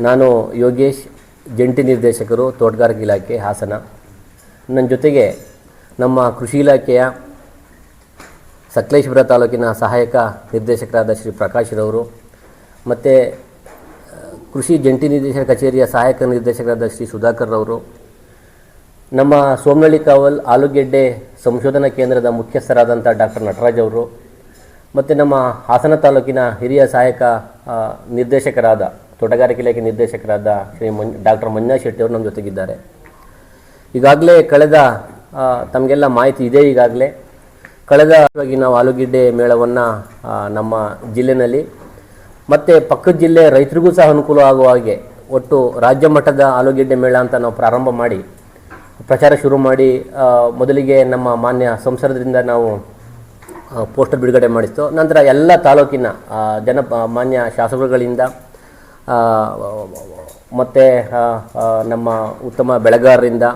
ನಾನು ಯೋಗೇಶ್, ಜಂಟಿ ನಿರ್ದೇಶಕರು, ತೋಟಗಾರಿಕೆ ಇಲಾಖೆ, ಹಾಸನ. ನನ್ನ ಜೊತೆಗೆ ನಮ್ಮ ಕೃಷಿ ಇಲಾಖೆಯ ಸಕಲೇಶ್ವರ ತಾಲೂಕಿನ ಸಹಾಯಕ ನಿರ್ದೇಶಕರಾದ ಶ್ರೀ ಪ್ರಕಾಶ್ರವರು ಮತ್ತು, ಕೃಷಿ ಜಂಟಿ ನಿರ್ದೇಶಕ ಕಚೇರಿಯ ಸಹಾಯಕ ನಿರ್ದೇಶಕರಾದ ಶ್ರೀ ಸುಧಾಕರ್ ಅವರು ನಮ್ಮ ಸೋಮನಳ್ಳಿ ಕಾವಲ್ ಆಲೂಗೆಡ್ಡೆ ಸಂಶೋಧನಾ ಕೇಂದ್ರದ ಮುಖ್ಯಸ್ಥರಾದಂಥ ಡಾಕ್ಟರ್ ನಟರಾಜ್ ಅವರು, ಮತ್ತು ನಮ್ಮ ಹಾಸನ ತಾಲೂಕಿನ ಹಿರಿಯ ಸಹಾಯಕ ನಿರ್ದೇಶಕರಾದ ತೋಟಗಾರಿಕೆ ಇಲಾಖೆ ನಿರ್ದೇಶಕರಾದ ಶ್ರೀ ಮಂ ಡಾಕ್ಟರ್ ಮಂಜುನಾಥ್ ಶೆಟ್ಟಿ ಅವರು ನಮ್ಮ ಜೊತೆಗಿದ್ದಾರೆ. ಈಗಾಗಲೇ ಕಳೆದ ತಮಗೆಲ್ಲ ಮಾಹಿತಿ ಇದೆ ಈಗಾಗಲೇ. ಕಳೆದ ನಾವು ಆಲೂಗೆಡ್ಡೆ ಮೇಳವನ್ನು ನಮ್ಮ ಜಿಲ್ಲೆಯಲ್ಲಿ ಮತ್ತು ಪಕ್ಕದ ಜಿಲ್ಲೆ ರೈತರಿಗೂ ಸಹ ಅನುಕೂಲ ಆಗುವ ಹಾಗೆ ಒಟ್ಟು ರಾಜ್ಯ ಮಟ್ಟದ ಆಲೂಗೆಡ್ಡೆ ಮೇಳ ಅಂತ ನಾವು ಪ್ರಾರಂಭ ಮಾಡಿ, ಪ್ರಚಾರ ಶುರು ಮಾಡಿ ಮೊದಲಿಗೆ ನಮ್ಮ ಮಾನ್ಯ ಸಂಸದರಿಂದ ನಾವು ಪೋಸ್ಟರ್ ಬಿಡುಗಡೆ ಮಾಡಿಸ್ತು. ನಂತರ ಎಲ್ಲ ತಾಲೂಕಿನ ಜನ ಮಾನ್ಯ ಶಾಸಕರುಗಳಿಂದ ಮತ್ತು ನಮ್ಮ ಉತ್ತಮ ಬೆಳೆಗಾರರಿಂದ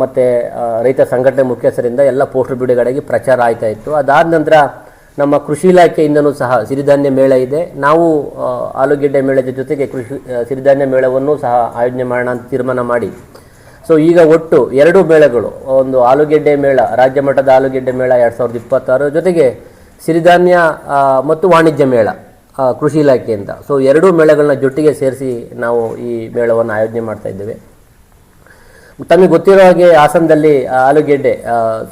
ಮತ್ತು ರೈತ ಸಂಘಟನೆ ಮುಖ್ಯಸ್ಥರಿಂದ ಎಲ್ಲ ಪೋಸ್ಟರ್ ಬಿಡುಗಡೆಗೆ ಪ್ರಚಾರ ಆಯ್ತಾ ಇತ್ತು. ಅದಾದ ನಂತರ ನಮ್ಮ ಕೃಷಿ ಇಲಾಖೆಯಿಂದನೂ ಸಹ ಸಿರಿಧಾನ್ಯ ಮೇಳ ಇದೆ. ನಾವು ಆಲೂಗೆಡ್ಡೆ ಮೇಳದ ಜೊತೆಗೆ ಕೃಷಿ ಸಿರಿಧಾನ್ಯ ಮೇಳವನ್ನು ಸಹ ಆಯೋಜನೆ ಮಾಡೋಣ ಅಂತ ತೀರ್ಮಾನ ಮಾಡಿ ಸೊ, ಈಗ ಒಟ್ಟು ಎರಡು ಮೇಳಗಳು, ಒಂದು ಆಲೂಗೆಡ್ಡೆ ಮೇಳ, ರಾಜ್ಯ ಮಟ್ಟದ ಆಲೂಗೆಡ್ಡೆ ಮೇಳ ಎರಡು ಸಾವಿರದ ಇಪ್ಪತ್ತಾರು ಜೊತೆಗೆ ಸಿರಿಧಾನ್ಯ ಮತ್ತು ವಾಣಿಜ್ಯ ಮೇಳ. ಕೃಷಿ ಇಲಾಖೆಯಿಂದ ಸೊ ಎರಡೂ ಮೇಳಗಳನ್ನ ಜೊಟ್ಟಿಗೆ ಸೇರಿಸಿ ನಾವು ಈ ಮೇಳವನ್ನು ಆಯೋಜನೆ ಮಾಡ್ತಾ ಇದ್ದೇವೆ. ತಮಗೆ ಗೊತ್ತಿರೋ ಹಾಗೆ ಹಾಸನದಲ್ಲಿ ಆಲೂಗೆಡ್ಡೆ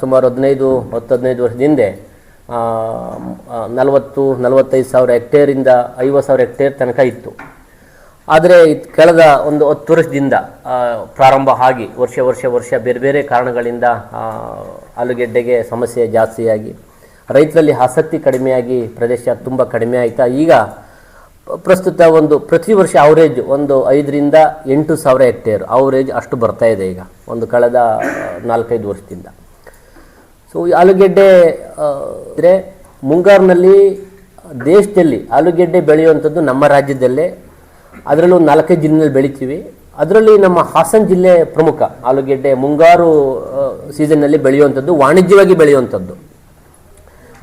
ಸುಮಾರು ಹದಿನೈದು ಹತ್ತು ಹದಿನೈದು ವರ್ಷದ ಹಿಂದೆ ನಲವತ್ತು, ನಲವತ್ತೈದು ಸಾವಿರ ಹೆಕ್ಟೇರಿಂದ ಐವತ್ತು ಸಾವಿರ ಹೆಕ್ಟೇರ್ ತನಕ ಇತ್ತು. ಆದರೆ ಕಳೆದ ಒಂದು ಹತ್ತು ವರ್ಷದಿಂದ ಪ್ರಾರಂಭ ಆಗಿ ವರ್ಷ ವರ್ಷ ವರ್ಷ ಬೇರೆ ಬೇರೆ ಕಾರಣಗಳಿಂದ ಆಲೂಗೆಡ್ಡೆಗೆ ಸಮಸ್ಯೆ ಜಾಸ್ತಿಯಾಗಿ ರೈತರಲ್ಲಿ ಆಸಕ್ತಿ ಕಡಿಮೆಯಾಗಿ ಪ್ರದೇಶ ತುಂಬ ಕಡಿಮೆ ಆಯಿತಾ? ಈಗ ಪ್ರಸ್ತುತ ಒಂದು ಪ್ರತಿ ವರ್ಷ ಅವರೇಜ್ ಒಂದು ಐದರಿಂದ ಎಂಟು ಸಾವಿರ ಹೆಕ್ಟೇರ್ ಅವರೇಜ್ ಅಷ್ಟು ಬರ್ತಾ ಇದೆ ಈಗ, ಒಂದು ಕಳೆದ ನಾಲ್ಕೈದು ವರ್ಷದಿಂದ. ಸೊ ಆಲೂಗೆಡ್ಡೆ ಅಂದರೆ ಮುಂಗಾರಿನಲ್ಲಿ ದೇಶದಲ್ಲಿ ಆಲೂಗೆಡ್ಡೆ ಬೆಳೆಯುವಂಥದ್ದು ನಮ್ಮ ರಾಜ್ಯದಲ್ಲೇ. ಅದರಲ್ಲೂ ನಾಲ್ಕೈದು ಜಿಲ್ಲೆಯಲ್ಲಿ ಬೆಳಿತೀವಿ. ಅದರಲ್ಲಿ ನಮ್ಮ ಹಾಸನ ಜಿಲ್ಲೆ ಪ್ರಮುಖ ಆಲೂಗೆಡ್ಡೆ ಮುಂಗಾರು ಸೀಸನ್ನಲ್ಲಿ ಬೆಳೆಯುವಂಥದ್ದು, ವಾಣಿಜ್ಯವಾಗಿ ಬೆಳೆಯುವಂಥದ್ದು.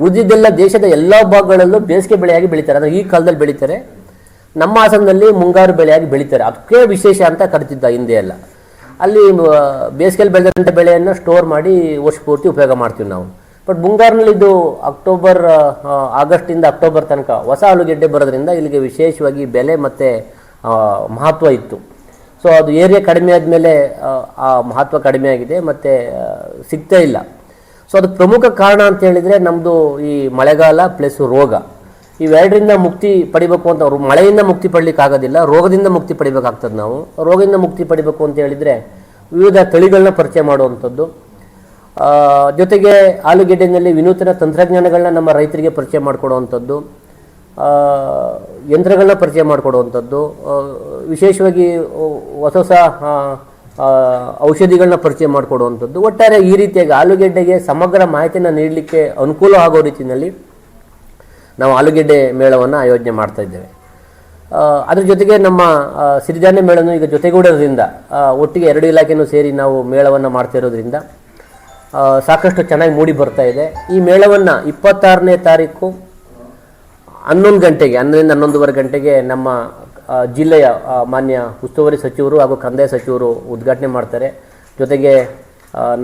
ಉಳಿದಿದ್ದೆಲ್ಲ ದೇಶದ ಎಲ್ಲ ಭಾಗಗಳಲ್ಲೂ ಬೇಸಿಗೆ ಬೆಳೆಯಾಗಿ ಬೆಳೀತಾರೆ. ಅಂದರೆ ಈ ಕಾಲದಲ್ಲಿ ಬೆಳೀತಾರೆ. ನಮ್ಮ ಹಾಸನದಲ್ಲಿ ಮುಂಗಾರು ಬೆಳೆಯಾಗಿ ಬೆಳೀತಾರೆ. ಅದಕ್ಕೆ ವಿಶೇಷ ಅಂತ ಕರಿತಿದ್ದ ಹಿಂದೆ ಎಲ್ಲ. ಅಲ್ಲಿ ಬೇಸಿಗೆಯಲ್ಲಿ ಬೆಳೆದಂಥ ಬೆಳೆಯನ್ನು ಸ್ಟೋರ್ ಮಾಡಿ ವರ್ಷ ಪೂರ್ತಿ ಉಪಯೋಗ ಮಾಡ್ತೀವಿ ನಾವು. ಬಟ್ ಮುಂಗಾರಿನಲ್ಲಿ ಇದು ಅಕ್ಟೋಬರ್ ಆಗಸ್ಟಿಂದ ಅಕ್ಟೋಬರ್ ತನಕ ಹೊಸ ಆಲೂಗೆಡ್ಡೆ ಬರೋದ್ರಿಂದ ಇಲ್ಲಿಗೆ ವಿಶೇಷವಾಗಿ ಬೆಲೆ ಮತ್ತು ಮಹತ್ವ ಇತ್ತು. ಸೊ ಅದು ಏರಿಯಾ ಕಡಿಮೆ ಆದಮೇಲೆ, ಆ ಮಹತ್ವ ಕಡಿಮೆ ಆಗಿದೆ. ಮತ್ತು ಸಿಗ್ತಾ ಇಲ್ಲ. ಸೊ ಅದಕ್ಕೆ ಪ್ರಮುಖ ಕಾರಣ ಅಂತ ಹೇಳಿದರೆ ನಮ್ಮದು ಈ ಮಳೆಗಾಲ ಪ್ಲಸ್ ರೋಗ. ಇವೆರಡರಿಂದ ಮುಕ್ತಿ ಪಡಿಬೇಕು ಅಂತ ಅವರು ಮಳೆಯಿಂದ ಮುಕ್ತಿ ಪಡಲಿಕ್ಕೆ ಆಗೋದಿಲ್ಲ ರೋಗದಿಂದ ಮುಕ್ತಿ ಪಡಿಬೇಕಾಗ್ತದೆ ನಾವು. ರೋಗದಿಂದ ಮುಕ್ತಿ ಪಡಿಬೇಕು ಅಂತ ಹೇಳಿದರೆ ವಿವಿಧ ತಳಿಗಳನ್ನ ಪರಿಚಯ ಮಾಡುವಂಥದ್ದು. ಜೊತೆಗೆ ಆಲೂಗೆಡ್ಡೆನಲ್ಲಿ ವಿನೂತನ ತಂತ್ರಜ್ಞಾನಗಳನ್ನ ನಮ್ಮ ರೈತರಿಗೆ ಪರಿಚಯ ಮಾಡಿಕೊಡುವಂಥದ್ದು. ಯಂತ್ರಗಳನ್ನ ಪರಿಚಯ ಮಾಡಿಕೊಡುವಂಥದ್ದು. ವಿಶೇಷವಾಗಿ ಹೊಸ ಹೊಸ ಔಷಧಿಗಳನ್ನ ಪರಿಚಯ ಮಾಡಿಕೊಡುವಂಥದ್ದು. ಒಟ್ಟಾರೆ ಈ ರೀತಿಯಾಗಿ ಆಲೂಗೆಡ್ಡೆಗೆ ಸಮಗ್ರ ಮಾಹಿತಿಯನ್ನು ನೀಡಲಿಕ್ಕೆ ಅನುಕೂಲ ಆಗೋ ರೀತಿಯಲ್ಲಿ ನಾವು ಆಲೂಗೆಡ್ಡೆ ಮೇಳವನ್ನು ಆಯೋಜನೆ ಮಾಡ್ತಾ ಇದ್ದೇವೆ. ಅದ್ರ ಜೊತೆಗೆ ನಮ್ಮ ಸಿರಿಧಾನ್ಯ ಮೇಳವನ್ನು ಈಗ ಜೊತೆಗೂಡೋದ್ರಿಂದ ಒಟ್ಟಿಗೆ ಎರಡು ಇಲಾಖೆಯೂ ಸೇರಿ ನಾವು ಮೇಳವನ್ನು ಮಾಡ್ತಾ ಇರೋದ್ರಿಂದ ಸಾಕಷ್ಟು ಚೆನ್ನಾಗಿ ಮೂಡಿ ಬರ್ತಾ ಇದೆ. ಈ ಮೇಳವನ್ನು ಇಪ್ಪತ್ತಾರನೇ ತಾರೀಕು ಹನ್ನೊಂದು ಗಂಟೆಗೆ ಹನ್ನೊಂದರಿಂದ ಹನ್ನೊಂದುವರೆ ಗಂಟೆಗೆ ನಮ್ಮ ಜಿಲ್ಲೆಯ ಮಾನ್ಯ ಉಸ್ತುವಾರಿ ಸಚಿವರು ಹಾಗೂ ಕಂದಾಯ ಸಚಿವರು ಉದ್ಘಾಟನೆ ಮಾಡ್ತಾರೆ. ಜೊತೆಗೆ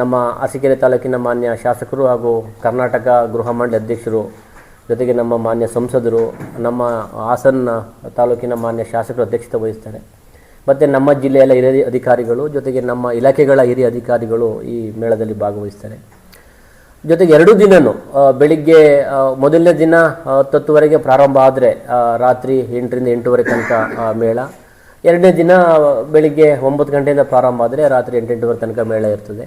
ನಮ್ಮ ಅರಸೀಕೆರೆ ತಾಲೂಕಿನ ಮಾನ್ಯ ಶಾಸಕರು ಹಾಗೂ ಕರ್ನಾಟಕ ಗೃಹ ಮಂಡಳಿ ಅಧ್ಯಕ್ಷರು, ಜೊತೆಗೆ ನಮ್ಮ ಮಾನ್ಯ ಸಂಸದರು, ನಮ್ಮ ಹಾಸನ ತಾಲೂಕಿನ ಮಾನ್ಯ ಶಾಸಕರು ಅಧ್ಯಕ್ಷತೆ ವಹಿಸ್ತಾರೆ. ಮತ್ತು ನಮ್ಮ ಜಿಲ್ಲೆಯಲ್ಲ ಹಿರಿಯ ಅಧಿಕಾರಿಗಳು, ಜೊತೆಗೆ ನಮ್ಮ ಇಲಾಖೆಗಳ ಹಿರಿಯ ಅಧಿಕಾರಿಗಳು ಈ ಮೇಳದಲ್ಲಿ ಭಾಗವಹಿಸ್ತಾರೆ. ಜೊತೆಗೆ ಎರಡು ದಿನನೂ ಬೆಳಿಗ್ಗೆ ಮೊದಲನೇ ದಿನ ಹತ್ತುವರೆಗೆ ಪ್ರಾರಂಭ ಆದರೆ ರಾತ್ರಿ ಎಂಟರಿಂದ ಎಂಟೂವರೆ ತನಕ ಮೇಳ. ಎರಡನೇ ದಿನ ಬೆಳಿಗ್ಗೆ ಒಂಬತ್ತು ಗಂಟೆಯಿಂದ ಪ್ರಾರಂಭ ಆದರೆ ರಾತ್ರಿ ಎಂಟು, ಎಂಟೂವರೆ ತನಕ ಮೇಳ ಇರ್ತದೆ.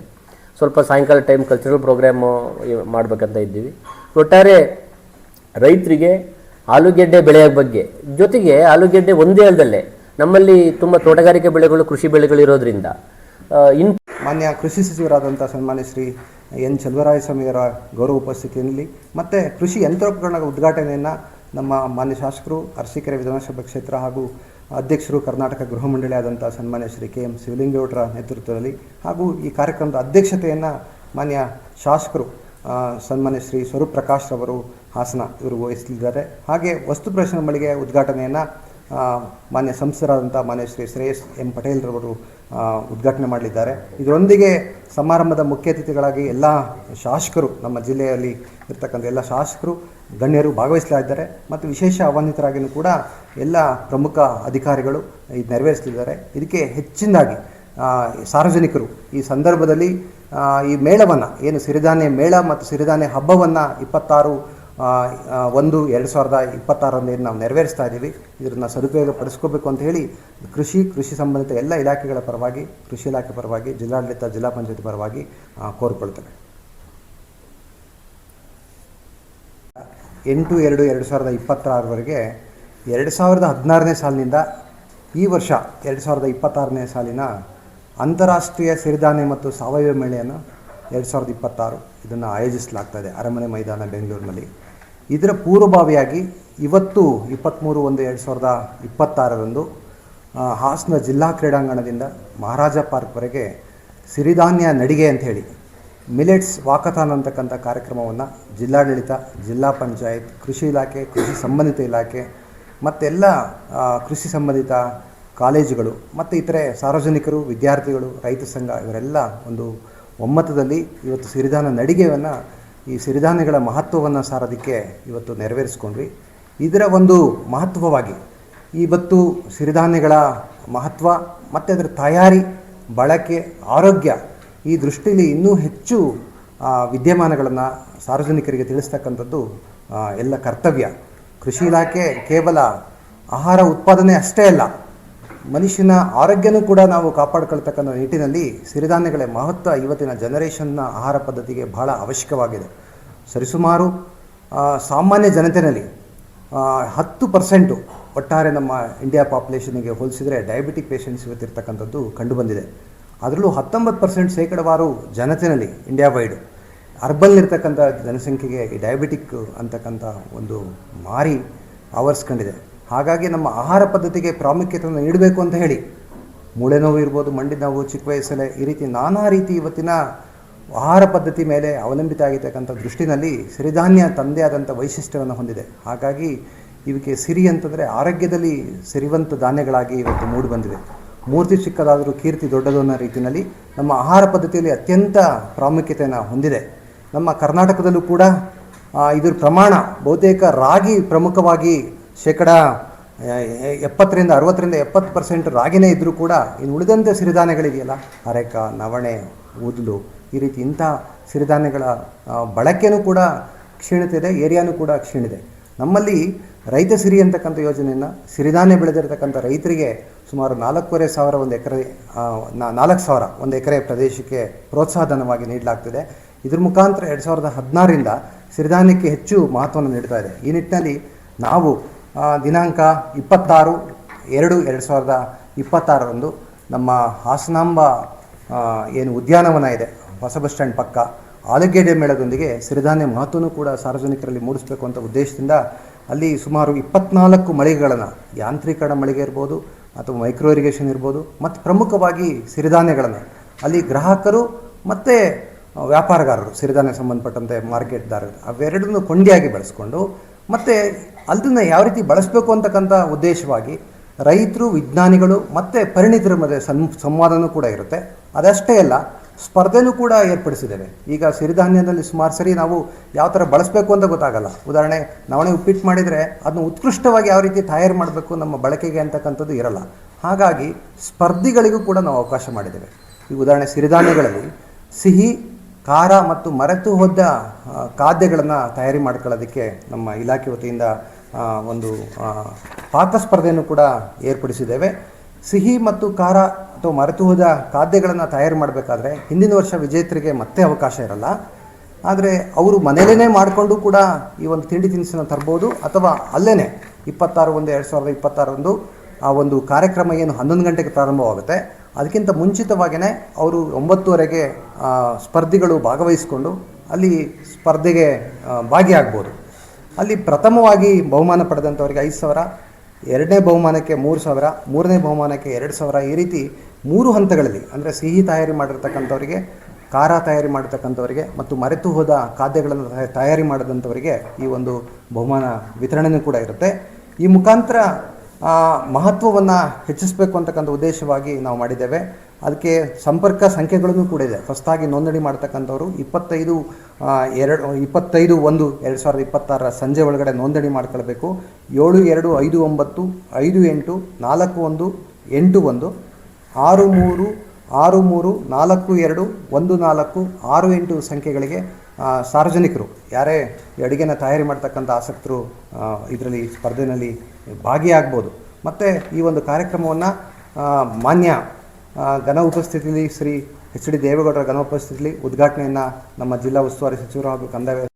ಸ್ವಲ್ಪ ಸಾಯಂಕಾಲ ಟೈಮ್ ಕಲ್ಚರಲ್ ಪ್ರೋಗ್ರಾಮು ಮಾಡಬೇಕಂತ ಇದ್ದೀವಿ. ಒಟ್ಟಾರೆ ರೈತರಿಗೆ ಆಲೂಗೆಡ್ಡೆ ಬೆಳೆಯ ಬಗ್ಗೆ, ಜೊತೆಗೆ ಆಲೂಗೆಡ್ಡೆ ಒಂದೇ ಅಲ್ಲದಲ್ಲೇ ನಮ್ಮಲ್ಲಿ ತುಂಬ ತೋಟಗಾರಿಕೆ ಬೆಳೆಗಳು, ಕೃಷಿ ಬೆಳೆಗಳು ಇರೋದ್ರಿಂದ ಇನ್ ಮಾನ್ಯ ಕೃಷಿ ಸಚಿವರಾದಂಥ ಸನ್ಮಾನ್ಯ ಶ್ರೀ ಎನ್ ಚಲುವರಾಯಸ್ವಾಮಿಯವರ ಗೌರವ ಉಪಸ್ಥಿತಿಯಲ್ಲಿ ಮತ್ತು ಕೃಷಿ ಯಂತ್ರೋಪಕರಣಗಳ ಉದ್ಘಾಟನೆಯನ್ನು ನಮ್ಮ ಮಾನ್ಯ ಶಾಸಕರು, ಅರಸೀಕೆರೆ ವಿಧಾನಸಭಾ ಕ್ಷೇತ್ರ ಹಾಗೂ ಅಧ್ಯಕ್ಷರು, ಕರ್ನಾಟಕ ಗೃಹ ಮಂಡಳಿ ಆದಂಥ ಸನ್ಮಾನ್ಯ ಶ್ರೀ ಕೆ ಎಂ ಶಿವಲಿಂಗೇಗೌಡರ ನೇತೃತ್ವದಲ್ಲಿ ಹಾಗೂ ಈ ಕಾರ್ಯಕ್ರಮದ ಅಧ್ಯಕ್ಷತೆಯನ್ನು ಮಾನ್ಯ ಶಾಸಕರು ಸನ್ಮಾನ್ಯ ಶ್ರೀ ಸ್ವರೂಪ್ ಪ್ರಕಾಶ್ ಅವರು ಹಾಸನ ಇವರು ವಹಿಸಲಿದ್ದಾರೆ ಹಾಗೆ ವಸ್ತು ಪ್ರದರ್ಶನ ಮಳಿಗೆ ಉದ್ಘಾಟನೆಯನ್ನು ಮಾನ್ಯ ಸಂಸದರಾದಂಥ ಮಾನ್ಯ ಶ್ರೀ ಶ್ರೇಯಸ್ ಎಂ ಪಟೇಲ್ರವರು ಉದ್ಘಾಟನೆ ಮಾಡಲಿದ್ದಾರೆ. ಇದರೊಂದಿಗೆ ಸಮಾರಂಭದ ಮುಖ್ಯ ಅತಿಥಿಗಳಾಗಿ ಎಲ್ಲ ಶಾಸಕರು, ನಮ್ಮ ಜಿಲ್ಲೆಯಲ್ಲಿ ಇರ್ತಕ್ಕಂಥ ಎಲ್ಲ ಶಾಸಕರು, ಗಣ್ಯರು ಭಾಗವಹಿಸಲಿದ್ದಾರೆ ಮತ್ತು ವಿಶೇಷ ಆಹ್ವಾನಿತರಾಗಿಯೂ ಕೂಡ ಎಲ್ಲ ಪ್ರಮುಖ ಅಧಿಕಾರಿಗಳು ಇದು ನೆರವೇರಿಸಲಿದ್ದಾರೆ ಇದಕ್ಕೆ ಹೆಚ್ಚಿನದಾಗಿ ಸಾರ್ವಜನಿಕರು ಈ ಸಂದರ್ಭದಲ್ಲಿ ಈ ಮೇಳವನ್ನು, ಏನು ಸಿರಿಧಾನ್ಯ ಮೇಳ ಮತ್ತು ಸಿರಿಧಾನ್ಯ ಹಬ್ಬವನ್ನು ಇಪ್ಪತ್ತಾರು ಒಂದು ಎರಡು ಸಾವಿರದ ಇಪ್ಪತ್ತಾರರಲ್ಲಿ ನಾವು ನೆರವೇರಿಸ್ತಾ ಇದ್ದೀವಿ. ಇದನ್ನು ಸದುಪಯೋಗ ಪಡಿಸ್ಕೋಬೇಕು ಅಂತ ಹೇಳಿ ಕೃಷಿ ಕೃಷಿ ಸಂಬಂಧಿತ ಎಲ್ಲ ಇಲಾಖೆಗಳ ಪರವಾಗಿ, ಕೃಷಿ ಇಲಾಖೆ ಪರವಾಗಿ, ಜಿಲ್ಲಾಡಳಿತ, ಜಿಲ್ಲಾ ಪಂಚಾಯತ್ ಪರವಾಗಿ ಕೋರ್ಕೊಳ್ತೇವೆ. ಎಂಟು ಎರಡು ಎರಡು ಸಾವಿರದ ಇಪ್ಪತ್ತಾರವರೆಗೆ ಎರಡು ಸಾವಿರದ ಹದಿನಾರನೇ ಸಾಲಿನಿಂದ ಈ ವರ್ಷ ಎರಡು ಸಾವಿರದ ಇಪ್ಪತ್ತಾರನೇ ಸಾಲಿನ ಅಂತಾರಾಷ್ಟ್ರೀಯ ಸಿರಿಧಾನ್ಯ ಮತ್ತು ಸಾವಯವ ಮೇಳೆಯನ್ನು ಎರಡು ಸಾವಿರದ ಇಪ್ಪತ್ತಾರು ಇದನ್ನು ಆಯೋಜಿಸಲಾಗ್ತದೆ ಅರಮನೆ ಮೈದಾನ ಬೆಂಗಳೂರಿನಲ್ಲಿ. ಇದರ ಪೂರ್ವಭಾವಿಯಾಗಿ ಇವತ್ತು ಇಪ್ಪತ್ತ್ಮೂರು ಒಂದು ಎರಡು ಸಾವಿರದ ಇಪ್ಪತ್ತಾರರಂದು ಹಾಸನ ಜಿಲ್ಲಾ ಕ್ರೀಡಾಂಗಣದಿಂದ ಮಹಾರಾಜ ಪಾರ್ಕ್ವರೆಗೆ ಸಿರಿಧಾನ್ಯ ನಡಿಗೆ ಅಂತ ಹೇಳಿ ಮಿಲೆಟ್ಸ್ ವಾಕಥಾನ್ ಅಂತಕ್ಕಂಥ ಕಾರ್ಯಕ್ರಮವನ್ನು ಜಿಲ್ಲಾಡಳಿತ, ಜಿಲ್ಲಾ ಪಂಚಾಯತ್, ಕೃಷಿ ಇಲಾಖೆ, ಕೃಷಿ ಸಂಬಂಧಿತ ಇಲಾಖೆ ಮತ್ತೆಲ್ಲ ಕೃಷಿ ಸಂಬಂಧಿತ ಕಾಲೇಜುಗಳು, ಮತ್ತು ಇತರೆ ಸಾರ್ವಜನಿಕರು, ವಿದ್ಯಾರ್ಥಿಗಳು, ರೈತ ಸಂಘ ಇವರೆಲ್ಲ ಒಂದು ಒಮ್ಮತದಲ್ಲಿ ಇವತ್ತು ಸಿರಿಧಾನ್ಯ ನಡಿಗೆಯನ್ನು ಈ ಸಿರಿಧಾನ್ಯಗಳ ಮಹತ್ವವನ್ನು ಸಾರೋದಕ್ಕೆ ಇವತ್ತು ನೆರವೇರಿಸ್ಕೊಂಡ್ವಿ. ಇದರ ಒಂದು ಮಹತ್ವವಾಗಿ ಇವತ್ತು ಸಿರಿಧಾನ್ಯಗಳ ಮಹತ್ವ ಮತ್ತು ಅದರ ತಯಾರಿ, ಬಳಕೆ, ಆರೋಗ್ಯ ಈ ದೃಷ್ಟಿಯಲ್ಲಿ ಇನ್ನೂ ಹೆಚ್ಚು ವಿದ್ಯಮಾನಗಳನ್ನು ಸಾರ್ವಜನಿಕರಿಗೆ ತಿಳಿಸ್ತಕ್ಕಂಥದ್ದು ಎಲ್ಲ ಕರ್ತವ್ಯ. ಕೃಷಿ ಇಲಾಖೆ ಕೇವಲ ಆಹಾರ ಉತ್ಪಾದನೆ ಅಷ್ಟೇ ಅಲ್ಲ ಮನುಷ್ಯನ ಆರೋಗ್ಯನೂ ಕೂಡ ನಾವು ಕಾಪಾಡ್ಕೊಳ್ತಕ್ಕಂಥ ನಿಟ್ಟಿನಲ್ಲಿ ಸಿರಿಧಾನ್ಯಗಳ ಮಹತ್ವ ಇವತ್ತಿನ ಜನರೇಷನ್ನ ಆಹಾರ ಪದ್ಧತಿಗೆ ಬಹಳ ಅವಶ್ಯಕವಾಗಿದೆ. ಸರಿಸುಮಾರು ಸಾಮಾನ್ಯ ಜನತೆಯಲ್ಲಿ ಹತ್ತು ಪರ್ಸೆಂಟು ಒಟ್ಟಾರೆ ನಮ್ಮ ಇಂಡಿಯಾ ಪಾಪ್ಯುಲೇಷನ್ಗೆ ಹೋಲಿಸಿದರೆ ಡಯಾಬಿಟಿಕ್ ಪೇಷಂಟ್ಸ್ ಇವತ್ತಿರ್ತಕ್ಕಂಥದ್ದು ಕಂಡುಬಂದಿದೆ. ಅದರಲ್ಲೂ ಹತ್ತೊಂಬತ್ತು ಪರ್ಸೆಂಟ್ ಶೇಕಡವಾರು ಜನತೆಯಲ್ಲಿ ಇಂಡಿಯಾ ವೈಡ್ ಅರ್ಬನ್ನಲ್ಲಿರ್ತಕ್ಕಂಥ ಜನಸಂಖ್ಯೆಗೆ ಈ ಡಯಾಬಿಟಿಕ್ ಅಂತಕ್ಕಂಥ ಒಂದು ಮಾರಿ ಆವರಿಸ್ಕೊಂಡಿದೆ. ಹಾಗಾಗಿ ನಮ್ಮ ಆಹಾರ ಪದ್ಧತಿಗೆ ಪ್ರಾಮುಖ್ಯತೆಯನ್ನು ನೀಡಬೇಕು ಅಂತ ಹೇಳಿ, ಮೂಳೆ ನೋವು ಇರ್ಬೋದು, ಮಂಡಿ ನೋವು, ಚಿಕ್ಕ ವಯಸ್ಸಲ್ಲೇ ಈ ರೀತಿ ನಾನಾ ರೀತಿ ಇವತ್ತಿನ ಆಹಾರ ಪದ್ಧತಿ ಮೇಲೆ ಅವಲಂಬಿತ ಆಗಿರ್ತಕ್ಕಂಥ ದೃಷ್ಟಿನಲ್ಲಿ ಸಿರಿಧಾನ್ಯ ತಂದೆ ಆದಂಥ ವೈಶಿಷ್ಟ್ಯವನ್ನು ಹೊಂದಿದೆ. ಹಾಗಾಗಿ ಇವಕ್ಕೆ ಸಿರಿ ಅಂತಂದರೆ ಆರೋಗ್ಯದಲ್ಲಿ ಸಿರಿವಂತ ಧಾನ್ಯಗಳಾಗಿ ಇವತ್ತು ಮೂಡಿ ಬಂದಿದೆ. ಮೂರ್ತಿ ಚಿಕ್ಕದಾದರೂ ಕೀರ್ತಿ ದೊಡ್ಡದು ಅನ್ನೋ ರೀತಿಯಲ್ಲಿ ನಮ್ಮ ಆಹಾರ ಪದ್ಧತಿಯಲ್ಲಿ ಅತ್ಯಂತ ಪ್ರಾಮುಖ್ಯತೆಯನ್ನು ಹೊಂದಿದೆ. ನಮ್ಮ ಕರ್ನಾಟಕದಲ್ಲೂ ಕೂಡ ಇದರ ಪ್ರಮಾಣ ಬಹುತೇಕ ರಾಗಿ ಪ್ರಮುಖವಾಗಿ ಶೇಕಡ ಎಪ್ಪತ್ತರಿಂದ ಅರವತ್ತರಿಂದ ಎಪ್ಪತ್ತು ಪರ್ಸೆಂಟ್ ರಾಗಿನೇ ಇದ್ದರೂ ಕೂಡ ಇನ್ನು ಉಳಿದಂತೆ ಸಿರಿಧಾನ್ಯಗಳಿದೆಯಲ್ಲ ಅರೆಕ, ನವಣೆ ಊದಲು ಈ ರೀತಿ ಇಂಥ ಸಿರಿಧಾನ್ಯಗಳ ಬಳಕೆಯೂ ಕೂಡ ಕ್ಷೀಣತೆ ಇದೆ ಏರಿಯಾನೂ ಕೂಡ ಕ್ಷೀಣಿದೆ. ನಮ್ಮಲ್ಲಿ ರೈತ ಸಿರಿ ಅಂತಕ್ಕಂಥ ಯೋಜನೆಯನ್ನು, ಸಿರಿಧಾನ್ಯ ಬೆಳೆದಿರತಕ್ಕಂಥ ರೈತರಿಗೆ ಸುಮಾರು ನಾಲ್ಕೂವರೆ ಸಾವಿರ ಒಂದು ಎಕರೆ ನಾಲ್ಕು ಸಾವಿರ ಒಂದು ಎಕರೆ ಪ್ರದೇಶಕ್ಕೆ ಪ್ರೋತ್ಸಾಹಧನವಾಗಿ ನೀಡಲಾಗ್ತಿದೆ. ಇದ್ರ ಮುಖಾಂತರ ಎರಡು ಸಾವಿರದ ಹದಿನಾರರಿಂದ ಸಿರಿಧಾನ್ಯಕ್ಕೆ ಹೆಚ್ಚು ಮಹತ್ವವನ್ನು ನೀಡ್ತಾ ಇದೆ. ಈ ನಿಟ್ಟಿನಲ್ಲಿ ನಾವು ದಿನಾಂಕ ಇಪ್ಪತ್ತಾರು, ಎರಡು ಎರಡು ಸಾವಿರದ ಇಪ್ಪತ್ತಾರರಂದು ನಮ್ಮ ಹಾಸನಾಂಬ ಏನು ಉದ್ಯಾನವನ ಇದೆ, ಹೊಸ ಬಸ್ ಸ್ಟ್ಯಾಂಡ್ ಪಕ್ಕ. ಆಲೂಗೆಡ್ಡೆ ಮೇಳದೊಂದಿಗೆ ಸಿರಿಧಾನ್ಯ ಮಹತ್ವನೂ ಕೂಡ ಸಾರ್ವಜನಿಕರಲ್ಲಿ ಮೂಡಿಸಬೇಕು ಅಂತ ಉದ್ದೇಶದಿಂದ ಅಲ್ಲಿ ಸುಮಾರು ಇಪ್ಪತ್ನಾಲ್ಕು ಮಳಿಗೆಗಳನ್ನು, ಯಾಂತ್ರೀಕರಣ ಮಳಿಗೆ ಇರ್ಬೋದು ಅಥವಾ ಮೈಕ್ರೋ ಇರಿಗೇಷನ್ ಇರ್ಬೋದು, ಮತ್ತು ಪ್ರಮುಖವಾಗಿ ಸಿರಿಧಾನ್ಯಗಳನ್ನು. ಅಲ್ಲಿ ಗ್ರಾಹಕರು ಮತ್ತು ವ್ಯಾಪಾರಗಾರರು ಸಿರಿಧಾನ್ಯ ಸಂಬಂಧಪಟ್ಟಂತೆ ಮಾರ್ಕೆಟ್ದಾರರು ಅವೆರಡನ್ನು ಕೊಂಡಿಯಾಗಿ ಬೆಳೆಸ್ಕೊಂಡು ಮತ್ತು ಅದನ್ನು ಯಾವ ರೀತಿ ಬಳಸಬೇಕು ಅಂತಕ್ಕಂಥ ಉದ್ದೇಶವಾಗಿ ರೈತರು, ವಿಜ್ಞಾನಿಗಳು ಮತ್ತು ಪರಿಣಿತರ ಮಧ್ಯೆ ಸಂ ಕೂಡ ಇರುತ್ತೆ. ಅದಷ್ಟೇ ಅಲ್ಲ, ಸ್ಪರ್ಧೆನೂ ಕೂಡ ಏರ್ಪಡಿಸಿದ್ದೇವೆ. ಈಗ ಸಿರಿಧಾನ್ಯದಲ್ಲಿ ಸುಮಾರು ಸರಿ ನಾವು ಯಾವ ಥರ ಬಳಸಬೇಕು ಅಂತ ಗೊತ್ತಾಗಲ್ಲ. ಉದಾಹರಣೆ, ನವಣೆ ಉಪ್ಪಿಟ್ಟು ಮಾಡಿದರೆ ಅದನ್ನು ಉತ್ಕೃಷ್ಟವಾಗಿ ಯಾವ ರೀತಿ ತಯಾರು ಮಾಡಬೇಕು ನಮ್ಮ ಬಳಕೆಗೆ ಅಂತಕ್ಕಂಥದ್ದು ಇರಲ್ಲ. ಹಾಗಾಗಿ ಸ್ಪರ್ಧಿಗಳಿಗೂ ಕೂಡ ನಾವು ಅವಕಾಶ ಮಾಡಿದ್ದೇವೆ. ಈ ಉದಾಹರಣೆ ಸಿರಿಧಾನ್ಯಗಳಲ್ಲಿ ಸಿಹಿ, ಖಾರ ಮತ್ತು ಮರೆತು ಹೋದ ಖಾದ್ಯಗಳನ್ನು ತಯಾರಿ ಮಾಡ್ಕೊಳ್ಳೋದಕ್ಕೆ ನಮ್ಮ ಇಲಾಖೆ ವತಿಯಿಂದ ಒಂದು ಪಾಕ ಸ್ಪರ್ಧೆಯನ್ನು ಕೂಡ ಏರ್ಪಡಿಸಿದ್ದೇವೆ. ಸಿಹಿ ಮತ್ತು ಖಾರ ಅಥವಾ ಮರೆತು ಹೋದ ಖಾದ್ಯಗಳನ್ನು ತಯಾರು ಮಾಡಬೇಕಾದ್ರೆ ಹಿಂದಿನ ವರ್ಷ ವಿಜೇತರಿಗೆ ಮತ್ತೆ ಅವಕಾಶ ಇರಲ್ಲ. ಆದರೆ ಅವರು ಮನೆಯಲ್ಲೇ ಮಾಡಿಕೊಂಡು ಕೂಡ ಈ ಒಂದು ತಿಂಡಿ ತಿನಿಸನ್ನು ತರ್ಬೋದು ಅಥವಾ ಅಲ್ಲೇ ಇಪ್ಪತ್ತಾರು ಒಂದು ಎರಡು ಸಾವಿರದ ಇಪ್ಪತ್ತಾರರಂದು ಆ ಒಂದು ಕಾರ್ಯಕ್ರಮ ಏನು ಹನ್ನೊಂದು ಗಂಟೆಗೆ ಪ್ರಾರಂಭವಾಗುತ್ತೆ. ಅದಕ್ಕಿಂತ ಮುಂಚಿತವಾಗಿಯೇ ಅವರು ಒಂಬತ್ತುವರೆಗೆ ಸ್ಪರ್ಧಿಗಳು ಭಾಗವಹಿಸಿಕೊಂಡು ಅಲ್ಲಿ ಸ್ಪರ್ಧೆಗೆ ಭಾಗಿಯಾಗ್ಬೋದು. ಅಲ್ಲಿ ಪ್ರಥಮವಾಗಿ ಬಹುಮಾನ ಪಡೆದಂಥವರಿಗೆ ಐದು ಸಾವಿರ, ಎರಡನೇ ಬಹುಮಾನಕ್ಕೆ ಮೂರು ಸಾವಿರ, ಮೂರನೇ ಬಹುಮಾನಕ್ಕೆ ಎರಡು ಸಾವಿರ. ಈ ರೀತಿ ಮೂರು ಹಂತಗಳಲ್ಲಿ, ಅಂದರೆ ಸಿಹಿ ತಯಾರಿ ಮಾಡಿರ್ತಕ್ಕಂಥವರಿಗೆ, ಖಾರ ತಯಾರಿ ಮಾಡಿರ್ತಕ್ಕಂಥವರಿಗೆ ಮತ್ತು ಮರೆತು ಹೋದ ಖಾದ್ಯಗಳನ್ನು ತಯಾರಿ ಮಾಡಿದಂಥವರಿಗೆ ಈ ಒಂದು ಬಹುಮಾನ ವಿತರಣೆಯೂ ಕೂಡ ಇರುತ್ತೆ. ಈ ಮುಖಾಂತರ ಮಹತ್ವವನ್ನು ಹೆಚ್ಚಿಸಬೇಕು ಅಂತಕ್ಕಂಥ ಉದ್ದೇಶವಾಗಿ ನಾವು ಮಾಡಿದ್ದೇವೆ. ಅದಕ್ಕೆ ಸಂಪರ್ಕ ಸಂಖ್ಯೆಗಳನ್ನು ಕೂಡ ಇದೆ. ಹೊಸದಾಗಿ ನೋಂದಣಿ ಮಾಡ್ತಕ್ಕಂಥವ್ರು ಇಪ್ಪತ್ತೈದು ಎರಡು, ಇಪ್ಪತ್ತೈದು ಒಂದು ಎರಡು ಸಾವಿರದ ಇಪ್ಪತ್ತಾರರ ಸಂಜೆ ಒಳಗಡೆ ನೋಂದಣಿ ಮಾಡ್ಕೊಳ್ಬೇಕು. ಏಳು, ಎರಡು, ಐದು, ಒಂಬತ್ತು, ಐದು, ಎಂಟು, ನಾಲ್ಕು, ಒಂದು, ಎಂಟು, ಒಂದು, ಆರು, ಮೂರು ಆರು, ಮೂರು, ನಾಲ್ಕು, ಎರಡು, ಒಂದು, ನಾಲ್ಕು, ಆರು, ಎಂಟು ಸಂಖ್ಯೆಗಳಿಗೆ ಸಾರ್ವಜನಿಕರು, ಯಾರೇ ಅಡುಗೆನ ತಯಾರಿ ಮಾಡ್ತಕ್ಕಂಥ ಆಸಕ್ತರು ಇದರಲ್ಲಿ ಸ್ಪರ್ಧೆಯಲ್ಲಿ ಭಾಗಿಯಾಗ್ಬೋದು. ಮತ್ತು ಈ ಒಂದು ಕಾರ್ಯಕ್ರಮವನ್ನು ಮಾನ್ಯ ಘನ ಉಪಸ್ಥಿತಿಯಲ್ಲಿ ಶ್ರೀ ಎಚ್ ಡಿ ದೇವೇಗೌಡರ ಘನ ಉಪಸ್ಥಿತಿಯಲ್ಲಿ ಉದ್ಘಾಟನೆಯನ್ನು ನಮ್ಮ ಜಿಲ್ಲಾ ಉಸ್ತುವಾರಿ ಸಚಿವರು ಹಾಗೂ ಕಂದಾಯ